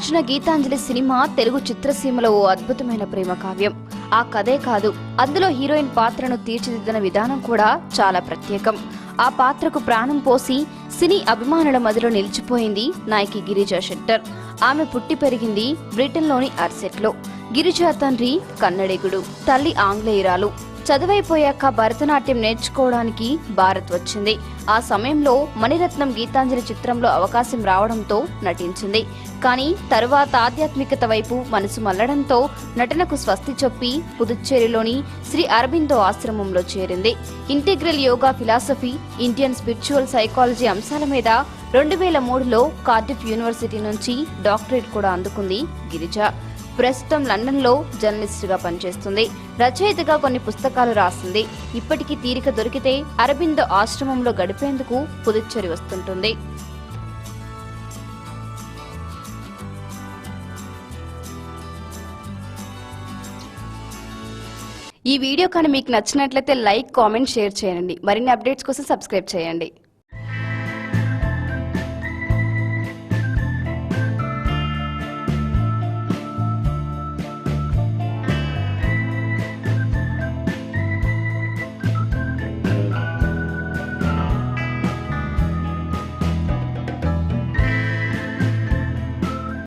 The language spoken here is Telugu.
నాగార్జున గీతాంజలి సినిమా తెలుగు చిత్రసీమలో ఓ అద్భుతమైన ప్రేమ కావ్యం. ఆ కథే కాదు అందులో హీరోయిన్ పాత్రను తీర్చిదిద్దిన విధానం కూడా చాలా ప్రత్యేకం. ఆ పాత్రకు ప్రాణం పోసి సినీ అభిమానుల మదిలో నిలిచిపోయింది నాయకి గిరిజా శెట్టర్. ఆమె పుట్టి పెరిగింది బ్రిటన్లోని అర్సెట్లో. గిరిజా తండ్రి కన్నడిగుడు తల్లి ఆంగ్లేయురాలు. చదువైపోయాక భరతనాట్యం నేర్చుకోవడానికి భారత్ వచ్చింది. ఆ సమయంలో మణిరత్నం గీతాంజలి చిత్రంలో అవకాశం రావడంతో నటించింది. కానీ తరువాత ఆధ్యాత్మికత వైపు మనసు మల్లడంతో నటనకు స్వస్తి చెప్పి పుదుచ్చేరిలోని శ్రీ అరబిందో ఆశ్రమంలో చేరింది. Integral yoga philosophy Indian spiritual psychology అంశాల మీద రెండు వేల మూడులో కార్డిఫ్ యూనివర్సిటీ నుంచి డాక్టరేట్ కూడా అందుకుంది గిరిజ. ప్రస్తుతం లండన్లో జర్నలిస్టుగా పనిచేస్తుంది. రచయితగా కొన్ని పుస్తకాలు రాసింది. ఇప్పటికీ తీరిక దొరికితే అరబిందో ఆశ్రమంలో గడిపేందుకు పుదుచ్చేరి వస్తుంటుంది. ఈ వీడియో కానీ మీకు నచ్చినట్లయితే లైక్ కామెంట్ షేర్ చేయండి. మరిన్ని అప్డేట్స్ కోసం సబ్స్క్రైబ్ చేయండి.